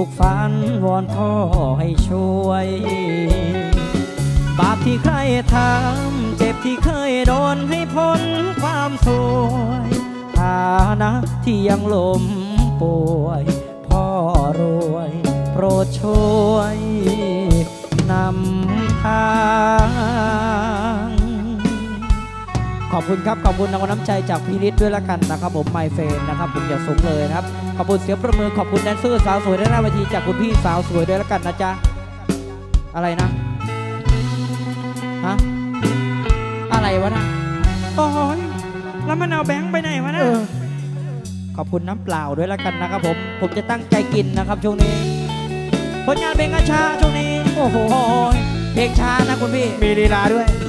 ทุกฝันวอนพ่อให้ช่วย บาปที่ใครทำเจ็บที่เคยโดนให้พ้นความสวยฐานะที่ยังลมป่วย พ่อรวย โปรดช่วยนำทาง อบคุณครับ ขอบคุณรางวัลน้ำใจจากพีริศด้วยละกันนะครับ ผมไมเฟนนะครับผมอย่าสูงเลยนะครับ ขอบคุณเสียงประมือขอบคุณแดนเซอร์สาวสวยด้านหน้าเวทีจากคุณพี่สาวสวยด้วยละกันนะจ๊ะ อะไรนะ ฮะ อะไรวะนะโอ้ยแล้วมันเอาแบงค์ไปไหนวะเอนะอขอบคุณน้ำเปล่าด้วยละกันนะครับผม ผมจะตั้งใจกินนะครับช่วงนี้ ผลงานเพลงกัญชาช่วงนี้ โอ้โห เพลงช้านะคุณพี่ มีลีลาด้วย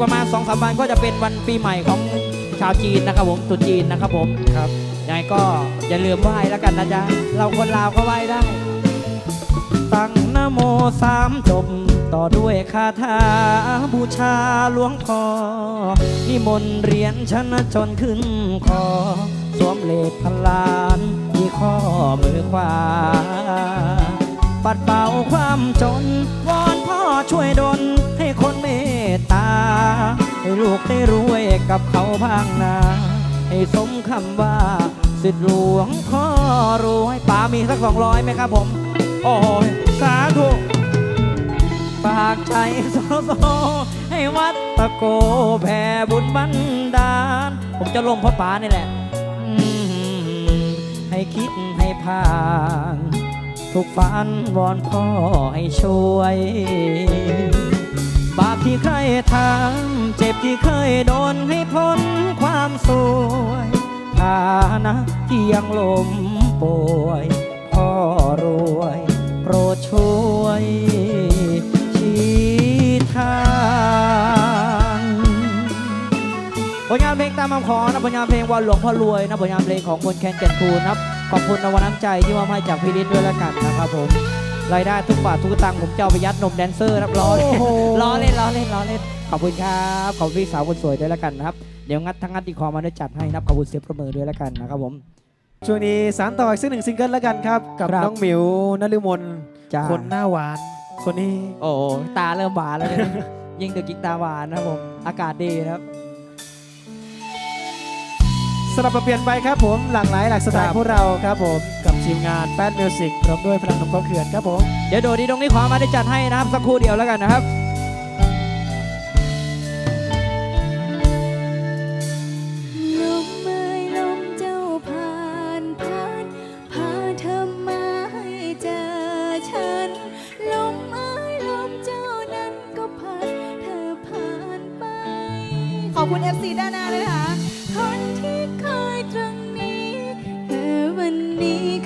ประมาณ2อสวันก็จะเป็นวันปีใหม่ของชาวจีนนะครับผมตรุษจีนนะครับผมครับยังไงก็อย่าลืมไหว้แล้วกันนะจ๊ะเราคนลาวก็ไหว้ได้ ตั้งนะโมสามจบต่อด้วยคาถาบูชาหลวงพ่อนิมนต์เหรียญชนะชนขึ้นคอ สวมเลขพันล้านที่ข้อมือขวา ปัดเป่าความจน ให้ลูกได้รวยกับเขาบ้างนาให้สมคำว่า สิทธิหลวงพ่อรวยป๋ามีสักสองร้อยไหมครับผม โอ้ยสาธุปากใจโซโซให้วัดตะโกแผ่บุญบันดาล ผมจะลงพ่อป๋านี่แหละ ให้คิดให้ผ่านทุกฝันวอนพ่อให้ช่วย บาปที่ใครทำเจ็บที่เคยโดนให้พ้นความสวยฐานะที่ยังลมป่วยพ่อรวย โปรดช่วยชี้ทางผลงานเพลงตามคำขอนะผลงานเพลงวันหลวงพ่อรวยนะผลงานเพลงของคนแคนแก่นคูนครับขอบคุณรางวัลน้ำใจที่มอบให้จากพี่ฤทธิ์ด้วยล้วกันนะครับผม รายได้ทุกบาททุกสตังค์ผมจะเอาไปยัดนมแดนเซอร์ครับล้อเล่นโอ้โหล้อเล่นล้อเล่นล้อเล่นขอบคุณครับขอบคุณพี่สาวคนสวยด้วยแล้วกันนะครับเดี๋ยวงัดทั้งงัดดีคอมาด้วยจัดให้นะครับขอบคุณเสียงประเมินด้วยแล้วกันนะครับผมช่วงนี้สารต่ออีกสักหนึ่งซิงเกิลแล้วกันครับ กับครับน้องหมิวนฤมลจ้าคนหน้าหวาน คนนี้ โอ้ตาเริ่มหวานแล้วเนี่ยยิ่งดึกยิ่งตาหวานนะครับผมอากาศดีนะครับ สลับมาเปลี่ยนไปครับผมหลากหลายหลากสไตครัล์บพวกเราครับผมกับทีมงานแป๊ดมิวสิกพร้อมด้วยพลังนมก้องเขื่อนครับผมเดี๋ยวโดดีตรงนี้ขอมาได้จัดให้นะครับสักครู่เดียวแล้วกันนะครับลมเอ่ยลมเจ้าผ่านพัดพาเธอมาให้เจอฉันลมเอ่ยลมเจ้านั้นก็พัดเธอผ่านไปขอบคุณ FC ด้านหน้าเลยค่ะคนที่ วั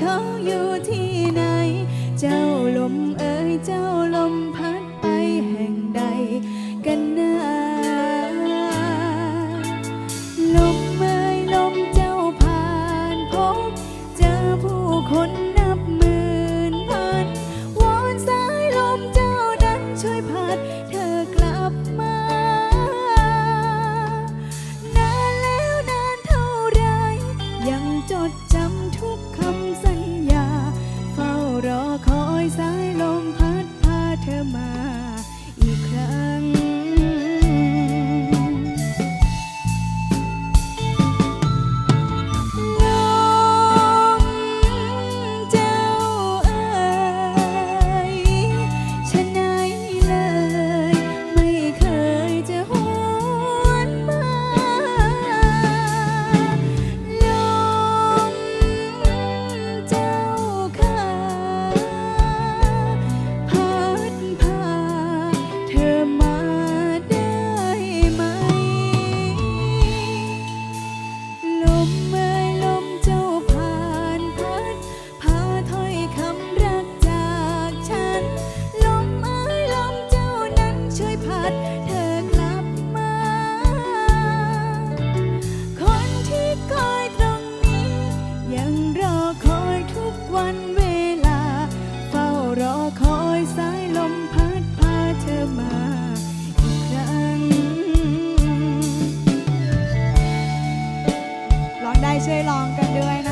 ได้ช่วยร้องกันด้วยนะ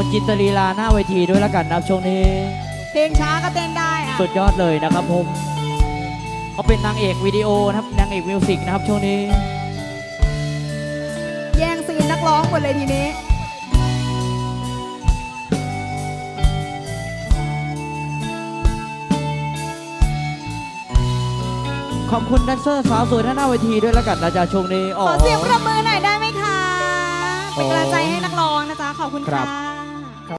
คุณจินตลีลาหน้าเวทีด้วยแล้วกันนะครับช่วงนี้ เพลงช้าก็เต้นได้อะสุดยอดเลยนะครับผมเขาเป็นนางเอกวิดีโอนะครับนางเอกมิวสิกนะครับช่วงนี้ แย่งซีนนักร้องหมดเลยทีนี้ ขอบคุณแดนเซอร์สาวสวยท่านหน้าเวทีด้วยแล้วกันนะจ๊ะช่วงนี้ ขอเสียงปรบมือหน่อยได้ไหมคะโอ้เป็นกำลังใจให้นักร้องนะจ๊ะ ขอบคุณครัค่ะ บ